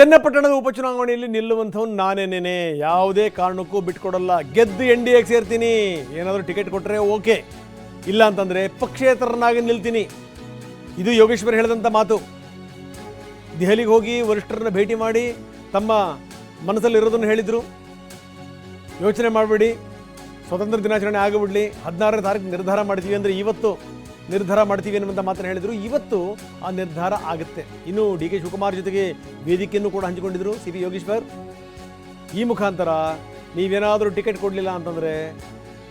ಚನ್ನಪಟ್ಟಣದ ಉಪಚುನಾವಣೆಯಲ್ಲಿ ನಿಲ್ಲುವಂಥವ್ನು ನಾನೇನೇನೆ ಯಾವುದೇ ಕಾರಣಕ್ಕೂ ಬಿಟ್ಕೊಡಲ್ಲ. ಗೆದ್ದು ಎನ್ ಡಿ ಎಗೆ ಸೇರ್ತೀನಿ. ಏನಾದರೂ ಟಿಕೆಟ್ ಕೊಟ್ಟರೆ ಓಕೆ. ಇಲ್ಲ ಅಂತಂದರೆ ಪಕ್ಷೇತರನಾಗಿ ನಿಲ್ತೀನಿ. ಇದು ಯೋಗೇಶ್ವರ್ ಹೇಳಿದಂಥ ಮಾತು. ದೆಹಲಿಗೆ ಹೋಗಿ ವರಿಷ್ಠರನ್ನ ಭೇಟಿ ಮಾಡಿ ತಮ್ಮ ಮನಸ್ಸಲ್ಲಿರೋದನ್ನು ಹೇಳಿದರು. ಯೋಚನೆ ಮಾಡಬೇಡಿ. ಸ್ವತಂತ್ರ ದಿನಾಚರಣೆ ಆಗಿಬಿಡ್ಲಿ. ಹದಿನಾರನೇ ತಾರೀಕು ನಿರ್ಧಾರ ಮಾಡ್ತೀವಿ ಅಂದರೆ ಇವತ್ತು ನಿರ್ಧಾರ ಮಾಡ್ತೀವಿ ಅನ್ನುವಂಥ ಮಾತನ್ನು ಹೇಳಿದರು. ಇವತ್ತು ಆ ನಿರ್ಧಾರ ಆಗುತ್ತೆ. ಇನ್ನು ಡಿ ಕೆ ಶಿವಕುಮಾರ್ ಜೊತೆಗೆ ವೇದಿಕೆಯನ್ನು ಕೂಡ ಹಂಚಿಕೊಂಡಿದ್ರು ಸಿ ಬಿ ಯೋಗೇಶ್ವರ್. ಈ ಮುಖಾಂತರ ನೀವೇನಾದರೂ ಟಿಕೆಟ್ ಕೊಡಲಿಲ್ಲ ಅಂತಂದರೆ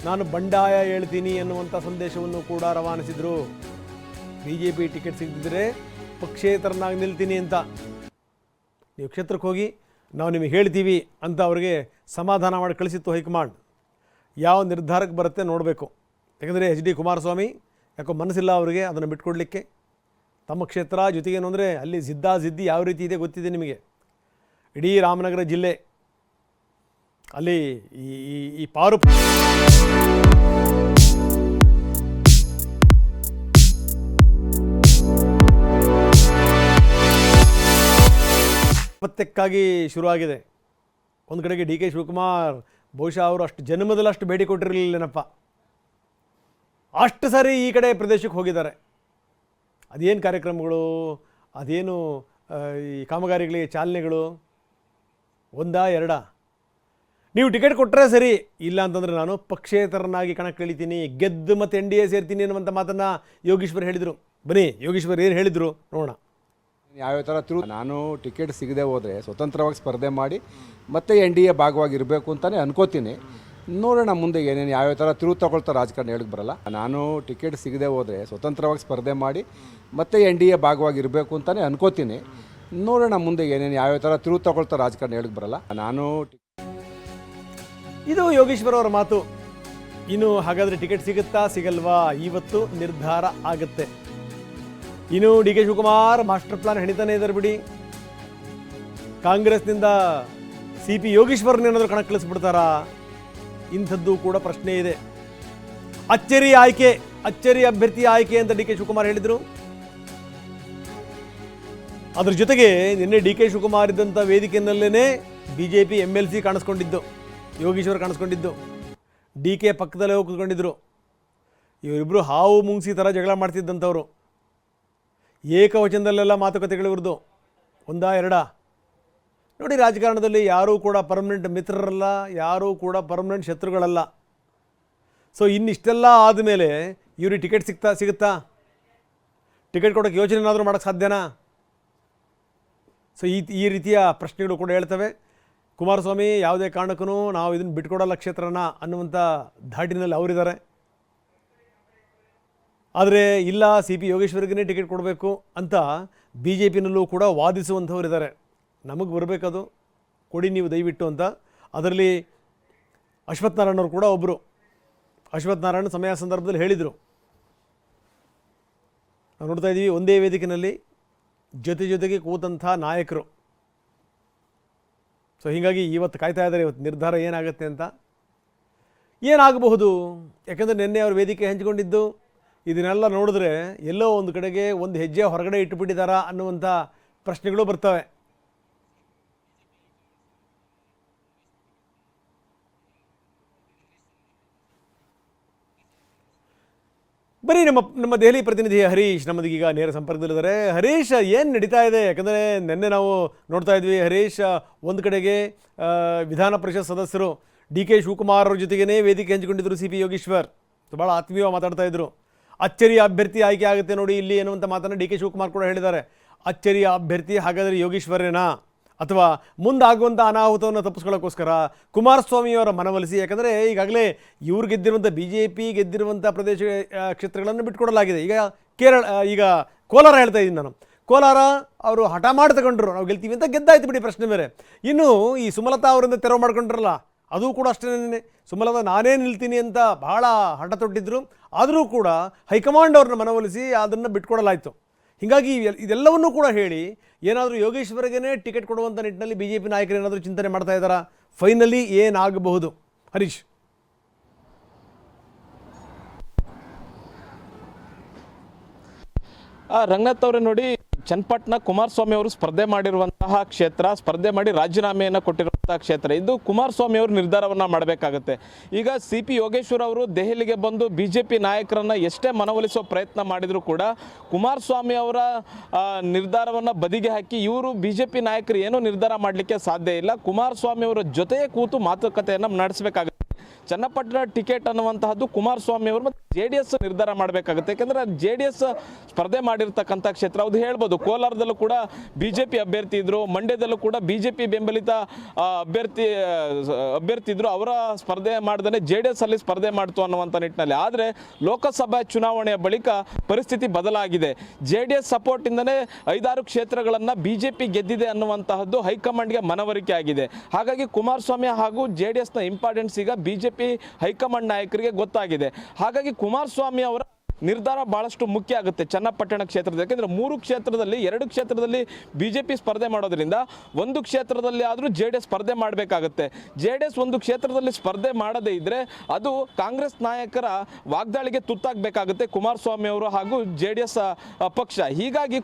ನಾನು ಬಂಡಾಯ ಹೇಳ್ತೀನಿ ಅನ್ನುವಂಥ ಸಂದೇಶವನ್ನು ಕೂಡ ರವಾನಿಸಿದರು. ಬಿ ಜೆ ಪಿ ಟಿಕೆಟ್ ಸಿಗದಿದ್ದರೆ ಪಕ್ಷೇತರನಾಗಿ ನಿಲ್ತೀನಿ ಅಂತ. ನೀವು ಕ್ಷೇತ್ರಕ್ಕೆ ಹೋಗಿ ನಾವು ನಿಮಗೆ ಹೇಳ್ತೀವಿ ಅಂತ ಅವರಿಗೆ ಸಮಾಧಾನ ಮಾಡಿ ಕಳಿಸಿತ್ತು ಹೈಕಮಾಂಡ್. ಯಾವ ನಿರ್ಧಾರಕ್ಕೆ ಬರುತ್ತೆ ನೋಡಬೇಕು. ಯಾಕಂದರೆ ಎಚ್ ಡಿ ಕುಮಾರಸ್ವಾಮಿ ಯಾಕೋ ಮನಸ್ಸಿಲ್ಲ ಅವರಿಗೆ ಅದನ್ನು ಬಿಟ್ಕೊಡ್ಲಿಕ್ಕೆ. ತಮ್ಮ ಕ್ಷೇತ್ರ ಜೊತೆಗೇನು ಅಂದರೆ ಅಲ್ಲಿ ಸಿದ್ಧ ಸಿದ್ಧಿ ಯಾವ ರೀತಿ ಇದೆ ಗೊತ್ತಿದೆ ನಿಮಗೆ. ಇಡೀ ರಾಮನಗರ ಜಿಲ್ಲೆ ಅಲ್ಲಿ ಈ, ಈ- ಪಾರು ಪತ್ಯಕ್ಕಾಗಿ ಶುರುವಾಗಿದೆ. ಒಂದು ಕಡೆಗೆ ಡಿ ಕೆ ಶಿವಕುಮಾರ್, ಬಹುಶಃ ಅವರು ಅಷ್ಟು ಜನ್ಮದಲ್ಲಿ ಅಷ್ಟು ಭೇಟಿ ಅಷ್ಟು ಸಾರಿ ಈ ಕಡೆ ಪ್ರದೇಶಕ್ಕೆ ಹೋಗಿದ್ದಾರೆ. ಅದೇನು ಕಾರ್ಯಕ್ರಮಗಳು, ಅದೇನು ಈ ಕಾಮಗಾರಿಗಳಿಗೆ ಚಾಲನೆಗಳು, ಒಂದಾ ಎರಡಾ? ನೀವು ಟಿಕೆಟ್ ಕೊಟ್ಟರೆ ಸರಿ, ಇಲ್ಲ ಅಂತಂದರೆ ನಾನು ಪಕ್ಷೇತರನಾಗಿ ಕಣಕ್ಕಿಳಿತೀನಿ ಗೆದ್ದು ಮತ್ತು ಎನ್ ಡಿ ಎ ಸೇರ್ತೀನಿ ಅನ್ನುವಂಥ ಮಾತನ್ನು ಯೋಗೀಶ್ವರ್ ಹೇಳಿದರು. ಬನ್ನಿ, ಯೋಗೀಶ್ವರ್ ಏನು ಹೇಳಿದರು ನೋಡೋಣ. ಯಾವ್ಯಾವ ಥರ ತಿರು ನಾನು ಟಿಕೆಟ್ ಸಿಗದೆ ಹೋದರೆ ಸ್ವತಂತ್ರವಾಗಿ ಸ್ಪರ್ಧೆ ಮಾಡಿ ಮತ್ತೆ ಎನ್ ಡಿ ಎ ಭಾಗವಾಗಿರಬೇಕು ಅಂತಲೇ ಅನ್ಕೋತೀನಿ. ನೋಡೋಣ ಮುಂದೆ ಏನೇನು ಯಾವ್ಯಾವ ಥರ ತಿರುವು ತಗೊಳ್ತಾರೆ ರಾಜಕಾರಣ ಹೇಳಕ್ಕೆ ಬರಲ್ಲ. ನಾನು ಟಿಕೆಟ್ ಸಿಗದೆ ಹೋದರೆ ಸ್ವತಂತ್ರವಾಗಿ ಸ್ಪರ್ಧೆ ಮಾಡಿ ಮತ್ತೆ ಎನ್ ಡಿ ಎ ಭಾಗವಾಗಿರಬೇಕು ಅಂತಲೇ ಅನ್ಕೋತೀನಿ. ನೋಡೋಣ ಮುಂದೆ ಏನೇನು ಯಾವ್ಯಾವ ಥರ ತಿರುವು ತಗೊಳ್ತಾರೆ ರಾಜಕಾರಣ ಹೇಳಕ್ಕೆ ಬರಲ್ಲ. ನಾನು ಇದು ಯೋಗೇಶ್ವರ ಅವರ ಮಾತು. ಇನ್ನು ಹಾಗಾದರೆ ಟಿಕೆಟ್ ಸಿಗುತ್ತಾ ಸಿಗಲ್ವಾ? ಇವತ್ತು ನಿರ್ಧಾರ ಆಗುತ್ತೆ. ಇನ್ನು D K Shivakumar master plan ಹೆಣಿತಾನೆ ಇದ್ದಾರೆ ಬಿಡಿ. ಕಾಂಗ್ರೆಸ್ನಿಂದ ಸಿ ಪಿ ಯೋಗೇಶ್ವರ್ನೇನಾದರೂ ಕಣಕ್ಕಿಳಿಸ್ಬಿಡ್ತಾರಾ ಇಂಥದ್ದು ಕೂಡ ಪ್ರಶ್ನೆ ಇದೆ. ಅಚ್ಚರಿ ಆಯ್ಕೆ, ಅಚ್ಚರಿ ಅಭ್ಯರ್ಥಿ ಆಯ್ಕೆ ಅಂತ ಡಿ ಕೆ ಶಿವಕುಮಾರ್ ಹೇಳಿದರು. ಅದ್ರ ಜೊತೆಗೆ ನಿನ್ನೆ ಡಿ ಕೆ ಶಿವಕುಮಾರ್ ಇದ್ದಂಥ ವೇದಿಕೆಯಲ್ಲೇ B J P M L C ಕಾಣಿಸ್ಕೊಂಡಿದ್ದು, Yogeshwar ಕಾಣಿಸ್ಕೊಂಡಿದ್ದು, ಡಿ ಕೆ ಪಕ್ಕದಲ್ಲೇ ಹೋಗಿ ಇವರಿಬ್ಬರು ಹಾವು ಮುಂಗ್ಸಿ ಥರ ಜಗಳ ಮಾಡ್ತಿದ್ದಂಥವ್ರು ಏಕವಚನದಲ್ಲೆಲ್ಲ ಮಾತುಕತೆಗಳು ಇವ್ರದ್ದು ಒಂದಾ ಎರಡಾ? ನೋಡಿ, ರಾಜಕಾರಣದಲ್ಲಿ ಯಾರೂ ಕೂಡ ಪರ್ಮನೆಂಟ್ ಮಿತ್ರರಲ್ಲ, ಯಾರೂ ಕೂಡ ಪರ್ಮನೆಂಟ್ ಶತ್ರುಗಳಲ್ಲ. ಸೊ ಇನ್ನಿಷ್ಟೆಲ್ಲ ಆದಮೇಲೆ ಇವ್ರಿಗೆ ಟಿಕೆಟ್ ಸಿಗ್ತಾ, ಸಿಗುತ್ತಾ? ಟಿಕೆಟ್ ಕೊಡೋಕ್ಕೆ ಯೋಚನೆ ಏನಾದರೂ ಮಾಡೋಕ್ಕೆ ಸಾಧ್ಯನಾ? ಸೊ ಈ ಈ ರೀತಿಯ ಪ್ರಶ್ನೆಗಳು ಕೂಡ ಹೇಳ್ತವೆ. ಕುಮಾರಸ್ವಾಮಿ, ಯಾವುದೇ ಕಾರಣಕ್ಕೂ ನಾವು ಇದನ್ನು ಬಿಟ್ಕೊಡಲ್ಲ ಕ್ಷೇತ್ರನ ಅನ್ನುವಂಥ ಧಾಟಿನಲ್ಲಿ ಅವರಿದ್ದಾರೆ. ಆದರೆ, ಇಲ್ಲ, ಸಿ ಪಿ ಯೋಗೇಶ್ವರಿಗೇ ಟಿಕೆಟ್ ಕೊಡಬೇಕು ಅಂತ ಬಿ ಜೆ ಪಿನಲ್ಲೂ ಕೂಡ ವಾದಿಸುವಂಥವ್ರಿದ್ದಾರೆ. ನಮಗೆ ಬರಬೇಕದು. ಕೊಡಿ ನೀವು ದಯವಿಟ್ಟು ಅಂತ. ಅದರಲ್ಲಿ ಅಶ್ವಥ್ ನಾರಾಯಣವ್ರು ಕೂಡ ಒಬ್ಬರು ಅಶ್ವಥ್ ನಾರಾಯಣ ಸಮಯ ಸಂದರ್ಭದಲ್ಲಿ ಹೇಳಿದರು. ನಾವು ನೋಡ್ತಾ ಇದ್ದೀವಿ ಒಂದೇ ವೇದಿಕೆಯಲ್ಲಿ ಜೊತೆ ಜೊತೆಗೆ ಕೂತಂಥ ನಾಯಕರು. ಸೊ ಹೀಗಾಗಿ ಇವತ್ತು ಕಾಯ್ತಾ ಇದ್ದಾರೆ, ಇವತ್ತು ನಿರ್ಧಾರ ಏನಾಗುತ್ತೆ ಅಂತ. ಏನಾಗಬಹುದು? ಯಾಕಂದರೆ ನಿನ್ನೆ ಅವ್ರ ವೇದಿಕೆ ಹಂಚಿಕೊಂಡಿದ್ದು, ಇದನ್ನೆಲ್ಲ ನೋಡಿದ್ರೆ ಎಲ್ಲೋ ಒಂದು ಕಡೆಗೆ ಒಂದು ಹೆಜ್ಜೆ ಹೊರಗಡೆ ಇಟ್ಟುಬಿಟ್ಟಿದ್ದಾರಾ ಅನ್ನುವಂಥ ಪ್ರಶ್ನೆಗಳು ಬರ್ತವೆ. ಬರೀ ನಮ್ಮ ನಮ್ಮ ದೆಹಲಿ ಪ್ರತಿನಿಧಿ ಹರೀಶ್ ನಮ್ಮದೀಗ ನೇರ ಸಂಪರ್ಕದಲ್ಲಿದ್ದಾರೆ. ಹರೀಶ್, ಏನು ನಡೀತಾ ಇದೆ? ಯಾಕಂದರೆ ನಿನ್ನೆ ನಾವು ನೋಡ್ತಾ ಇದ್ವಿ, ಹರೀಶ್, ಒಂದು ಕಡೆಗೆ ವಿಧಾನ ಪರಿಷತ್ ಸದಸ್ಯರು ಡಿ ಕೆ ಶಿವಕುಮಾರ್ ಅವ್ರ ಜೊತೆಗೇ ವೇದಿಕೆ ಹಂಚಿಕೊಂಡಿದ್ದರು ಸಿ ಪಿ ಯೋಗೀಶ್ವರ್. ಭಾಳ ಆತ್ಮೀಯವಾಗಿ ಮಾತಾಡ್ತಾ ಇದ್ದರು ಅಚ್ಚರಿ ಅಭ್ಯರ್ಥಿ ಆಯ್ಕೆ ಆಗುತ್ತೆ ನೋಡಿ ಇಲ್ಲಿ ಎನ್ನುವಂಥ ಮಾತನ್ನು ಡಿ ಕೆ ಶಿವಕುಮಾರ್ ಕೂಡ ಹೇಳಿದ್ದಾರೆ. ಅಚ್ಚರಿಯ ಅಭ್ಯರ್ಥಿ ಹಾಗಾದರೆ ಯೋಗೀಶ್ವರೇನಾ? ಅಥವಾ ಮುಂದಾಗುವಂಥ ಅನಾಹುತವನ್ನು ತಪ್ಪಿಸ್ಕೊಳ್ಳೋಕ್ಕೋಸ್ಕರ ಕುಮಾರಸ್ವಾಮಿಯವರ ಮನವೊಲಿಸಿ. ಯಾಕಂದರೆ ಈಗಾಗಲೇ ಇವ್ರು ಗೆದ್ದಿರುವಂಥ ಬಿ ಜೆ ಪಿ ಗೆದ್ದಿರುವಂಥ ಪ್ರದೇಶ ಕ್ಷೇತ್ರಗಳನ್ನು ಬಿಟ್ಕೊಡಲಾಗಿದೆ ಈಗ ಕೇರಳ ಈಗ ಕೋಲಾರ ಹೇಳ್ತಾ ಇದ್ದೀನಿ ನಾನು. ಕೋಲಾರ ಅವರು ಹಠ ಮಾಡಿ ತಗೊಂಡ್ರು. ನಾವು ಗೆಲ್ತೀವಿ ಅಂತ ಗೆದ್ದಾಯ್ತು ಬಿಡಿ ಪ್ರಶ್ನೆ ಬೇರೆ. ಇನ್ನು ಈ ಸುಮಲತಾ ಅವರಿಂದ ತೆರವು ಮಾಡ್ಕೊಂಡ್ರಲ್ಲ, ಅದು ಕೂಡ ಅಷ್ಟೇ ಸುಮಲತಾ, ನಾನೇ ನಿಲ್ತೀನಿ ಅಂತ ಭಾಳ ಹಠ ತೊಟ್ಟಿದ್ರು. ಆದರೂ ಕೂಡ ಹೈಕಮಾಂಡ್ ಅವ್ರನ್ನ ಮನವೊಲಿಸಿ ಅದನ್ನು ಬಿಟ್ಕೊಡಲಾಯಿತು ಹೀಗಾಗಿ ಇದೆಲ್ಲವನ್ನೂ ಕೂಡ ಹೇಳಿ ಏನಾದರೂ ಯೋಗೇಶ್ವರ್ಗೇ ಟಿಕೆಟ್ ಕೊಡುವಂಥ ನಿಟ್ಟಿನಲ್ಲಿ ಬಿ ಜೆ ಪಿ ನಾಯಕರು ಏನಾದರೂ ಚಿಂತನೆ ಮಾಡ್ತಾ ಇದ್ದಾರಾ? ಫೈನಲಿ ಏನಾಗಬಹುದು? ಹರೀಶ್. ರಂಗನಾಥ್ ಅವರೇ ನೋಡಿ, ಚನ್ನಪಟ್ಟಣ ಕುಮಾರಸ್ವಾಮಿ ಅವರು ಸ್ಪರ್ಧೆ ಮಾಡಿರುವಂತಹ ಕ್ಷೇತ್ರ, ಸ್ಪರ್ಧೆ ಮಾಡಿ ರಾಜೀನಾಮೆಯನ್ನು ಕೊಟ್ಟಿರುವಂತಹ ಕ್ಷೇತ್ರ. ಇದು ಕುಮಾರಸ್ವಾಮಿ ಅವರು ನಿರ್ಧಾರವನ್ನು ಮಾಡಬೇಕಾಗುತ್ತೆ. ಈಗ ಸಿ ಪಿ ಯೋಗೇಶ್ವರ್ ಅವರು ದೆಹಲಿಗೆ ಬಂದು ಬಿ ಜೆ ಪಿ ನಾಯಕರನ್ನು ಎಷ್ಟೇ ಮನವೊಲಿಸೋ ಪ್ರಯತ್ನ ಮಾಡಿದರೂ ಕೂಡ ಕುಮಾರಸ್ವಾಮಿ ಅವರ ನಿರ್ಧಾರವನ್ನ ಬದಿಗೆ ಹಾಕಿ ಇವರು ಬಿ ಜೆ ಪಿ ನಾಯಕರು ಏನೂ ನಿರ್ಧಾರ ಮಾಡಲಿಕ್ಕೆ ಸಾಧ್ಯ ಇಲ್ಲ. ಕುಮಾರಸ್ವಾಮಿ ಅವರ ಜೊತೆಯೇ ಕೂತು ಮಾತುಕತೆಯನ್ನು ನಡೆಸಬೇಕಾಗುತ್ತೆ. ಚನ್ನಪಟ್ಟಣ ಟಿಕೆಟ್ ಅನ್ನುವಂತಹದ್ದು ಕುಮಾರಸ್ವಾಮಿ ಅವರು ಮತ್ತು ಜೆ ಡಿ ಎಸ್ ನಿರ್ಧಾರ ಮಾಡಬೇಕಾಗುತ್ತೆ. ಯಾಕಂದ್ರೆ ಜೆ ಡಿ ಎಸ್ ಸ್ಪರ್ಧೆ ಮಾಡಿರ್ತಕ್ಕಂಥ ಕ್ಷೇತ್ರ ಅದು ಹೇಳ್ಬೋದು. ಕೋಲಾರದಲ್ಲೂ ಕೂಡ ಬಿ ಜೆ ಪಿ ಅಭ್ಯರ್ಥಿ ಇದ್ದರು ಮಂಡ್ಯದಲ್ಲೂ ಕೂಡ ಬಿ ಜೆ ಪಿ ಬೆಂಬಲಿತ ಅಭ್ಯರ್ಥಿ ಅಭ್ಯರ್ಥಿ ಇದ್ದರು ಅವರ ಸ್ಪರ್ಧೆ ಮಾಡ್ದೇ ಜೆ ಡಿ ಎಸ್ ಅಲ್ಲಿ ಸ್ಪರ್ಧೆ ಮಾಡ್ತು ಅನ್ನುವಂಥ ನಿಟ್ಟಿನಲ್ಲಿ. ಆದರೆ ಲೋಕಸಭಾ ಚುನಾವಣೆಯ ಬಳಿಕ ಪರಿಸ್ಥಿತಿ ಬದಲಾಗಿದೆ. ಜೆ ಡಿ ಎಸ್ ಸಪೋರ್ಟಿಂದನೇ ಐದಾರು ಕ್ಷೇತ್ರಗಳನ್ನು ಬಿ ಜೆ ಪಿ ಗೆದ್ದಿದೆ ಅನ್ನುವಂತಹದ್ದು ಹೈಕಮಾಂಡ್ಗೆ ಮನವರಿಕೆ ಆಗಿದೆ. ಹಾಗಾಗಿ ಕುಮಾರಸ್ವಾಮಿ ಹಾಗೂ ಜೆ ಡಿ ಎಸ್ನ ಇಂಪಾರ್ಟೆನ್ಸ್ ಈಗ ಬಿ ಜೆ ಹೈಕಮಾಂಡ್ ನಾಯಕರಿಗೆ ಗೊತ್ತಾಗಿದೆ. ಹಾಗಾಗಿ ಕುಮಾರಸ್ವಾಮಿ ಅವರ ನಿರ್ಧಾರ ಬಹಳಷ್ಟು ಮುಖ್ಯ ಆಗುತ್ತೆ ಚನ್ನಪಟ್ಟಣ ಕ್ಷೇತ್ರದ ಯಾಕೆಂದರೆ ಮೂರು ಕ್ಷೇತ್ರದಲ್ಲಿ, ಎರಡು ಕ್ಷೇತ್ರದಲ್ಲಿ ಬಿ ಜೆ ಪಿ ಸ್ಪರ್ಧೆ ಮಾಡೋದ್ರಿಂದ ಒಂದು ಕ್ಷೇತ್ರದಲ್ಲಿ ಆದರೂ ಜೆ ಡಿ ಎಸ್ ಸ್ಪರ್ಧೆ ಮಾಡಬೇಕಾಗುತ್ತೆ. ಜೆ ಡಿ ಎಸ್ ಒಂದು ಕ್ಷೇತ್ರದಲ್ಲಿ ಸ್ಪರ್ಧೆ ಮಾಡದೇ ಇದ್ದರೆ ಅದು ಕಾಂಗ್ರೆಸ್ ನಾಯಕರ ವಾಗ್ದಾಳಿಗೆ ತುತ್ತಾಗಬೇಕಾಗುತ್ತೆ ಕುಮಾರಸ್ವಾಮಿ ಅವರು ಹಾಗೂ ಜೆ ಡಿ ಎಸ್ ಪಕ್ಷ. ಹೀಗಾಗಿ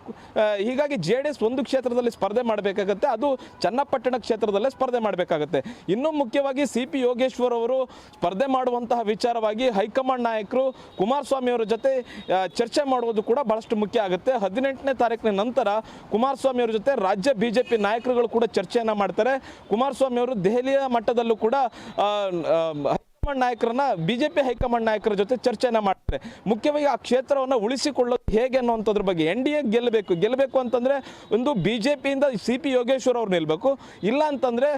ಹೀಗಾಗಿ ಜೆ ಡಿ ಎಸ್ ಒಂದು ಕ್ಷೇತ್ರದಲ್ಲಿ ಸ್ಪರ್ಧೆ ಮಾಡಬೇಕಾಗುತ್ತೆ, ಅದು ಚನ್ನಪಟ್ಟಣ ಕ್ಷೇತ್ರದಲ್ಲೇ ಸ್ಪರ್ಧೆ ಮಾಡಬೇಕಾಗುತ್ತೆ. ಇನ್ನೂ ಮುಖ್ಯವಾಗಿ ಸಿ ಪಿ ಯೋಗೇಶ್ವರ್ ಅವರು ಸ್ಪರ್ಧೆ ಮಾಡುವಂತಹ ವಿಚಾರವಾಗಿ ಹೈಕಮಾಂಡ್ ನಾಯಕರು ಕುಮಾರಸ್ವಾಮಿ ಅವರ ಜೊತೆ ಆ, ಚರ್ಚೆ ಮಾಡುವುದು ಕೂಡ ಬಹಳಷ್ಟು ಮುಖ್ಯ ಆಗುತ್ತೆ. ಹದಿನೆಂಟನೇ ತಾರೀಕಿನ ನಂತರ ಕುಮಾರಸ್ವಾಮಿ ಅವರ ಜೊತೆ ರಾಜ್ಯ ಬಿಜೆಪಿ ನಾಯಕರುಗಳು ಕೂಡ ಚರ್ಚೆಯನ್ನ ಮಾಡ್ತಾರೆ. ಕುಮಾರಸ್ವಾಮಿ ಅವರು ದೆಹಲಿಯ ಮಟ್ಟದಲ್ಲೂ ಕೂಡ ಹೈಕಮಾಂಡ್ ನಾಯಕರನ್ನ ಬಿಜೆಪಿ ಹೈಕಮಾಂಡ್ ನಾಯಕರ ಜೊತೆ ಚರ್ಚೆಯನ್ನ ಮಾಡ್ತಾರೆ. ಮುಖ್ಯವಾಗಿ ಆ ಕ್ಷೇತ್ರವನ್ನು ಉಳಿಸಿಕೊಳ್ಳೋದು ಹೇಗೆ ಅನ್ನುವಂಥದ್ರ ಬಗ್ಗೆ ಎನ್ ಡಿ ಎ ಗೆಲ್ಲಬೇಕು. ಗೆಲ್ಲಬೇಕು ಅಂತಂದ್ರೆ ಒಂದು ಬಿಜೆಪಿಯಿಂದ ಸಿ ಪಿ ಯೋಗೇಶ್ವರ್ ಅವ್ರು ನಿಲ್ಬೇಕು. ಇಲ್ಲ ಅಂತಂದ್ರೆ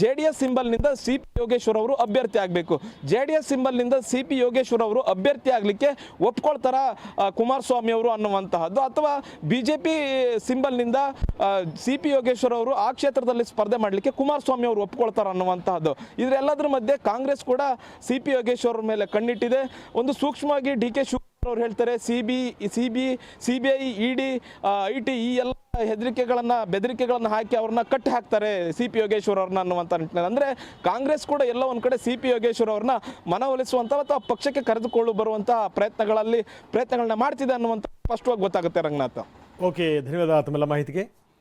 ಜೆ ಡಿ ಎಸ್ ಸಿಂಬಲ್ನಿಂದ ಸಿ ಪಿ ಯೋಗೇಶ್ವರ್ ಅವರು ಅಭ್ಯರ್ಥಿ ಆಗಬೇಕು. ಜೆ ಡಿ ಎಸ್ ಸಿಂಬಲ್ನಿಂದ ಸಿ ಪಿ ಯೋಗೇಶ್ವರ್ ಅವರು ಅಭ್ಯರ್ಥಿ ಆಗಲಿಕ್ಕೆ ಒಪ್ಕೊಳ್ತಾರ ಕುಮಾರಸ್ವಾಮಿ ಅವರು ಅನ್ನುವಂತಹದ್ದು? ಅಥವಾ ಬಿ ಜೆ ಪಿ ಸಿಂಬಲ್ನಿಂದ ಸಿ ಪಿ ಯೋಗೇಶ್ವರ್ ಅವರು ಆ ಕ್ಷೇತ್ರದಲ್ಲಿ ಸ್ಪರ್ಧೆ ಮಾಡಲಿಕ್ಕೆ ಕುಮಾರಸ್ವಾಮಿ ಅವರು ಒಪ್ಕೊಳ್ತಾರ ಅನ್ನುವಂತಹದ್ದು? ಇದರೆಲ್ಲದರ ಮಧ್ಯೆ ಕಾಂಗ್ರೆಸ್ ಕೂಡ ಸಿ ಪಿ ಯೋಗೇಶ್ವರ್ ಮೇಲೆ ಕಣ್ಣಿಟ್ಟಿದೆ. ಒಂದು ಸೂಕ್ಷ್ಮವಾಗಿ ಡಿ ಕೆ ಶಿವಕುಮಾರ್ ಅವರು ಹೇಳ್ತಾರೆ, C B C B C B I, E D I T, ಈ ಎಲ್ಲ ಹೆದರಿಕೆಗಳನ್ನು, ಬೆದರಿಕೆಗಳನ್ನು ಹಾಕಿ ಅವ್ರನ್ನ ಕಟ್ಟಿ ಹಾಕ್ತಾರೆ ಸಿ ಪಿ ಯೋಗೇಶ್ವರ್ ಅವ್ರನ್ನ ಅನ್ನುವಂಥ ನಿಟ್ಟಿನಲ್ಲಿ. ಅಂದರೆ ಕಾಂಗ್ರೆಸ್ ಕೂಡ ಎಲ್ಲ ಒಂದು ಕಡೆ ಸಿ ಪಿ ಯೋಗೇಶ್ವರ್ ಅವ್ರನ್ನ ಮನವೊಲಿಸುವಂಥ ಅಥವಾ ಪಕ್ಷಕ್ಕೆ ಕರೆದುಕೊಳ್ಳು ಬರುವಂಥ ಪ್ರಯತ್ನಗಳಲ್ಲಿ ಪ್ರಯತ್ನಗಳನ್ನ ಮಾಡ್ತಿದೆ ಅನ್ನುವಂಥ ಸ್ಪಷ್ಟವಾಗಿ ಗೊತ್ತಾಗುತ್ತೆ, ರಂಗನಾಥ್. ಓಕೆ ಧನ್ಯವಾದ ತಮ್ಮೆಲ್ಲ ಮಾಹಿತಿಗೆ.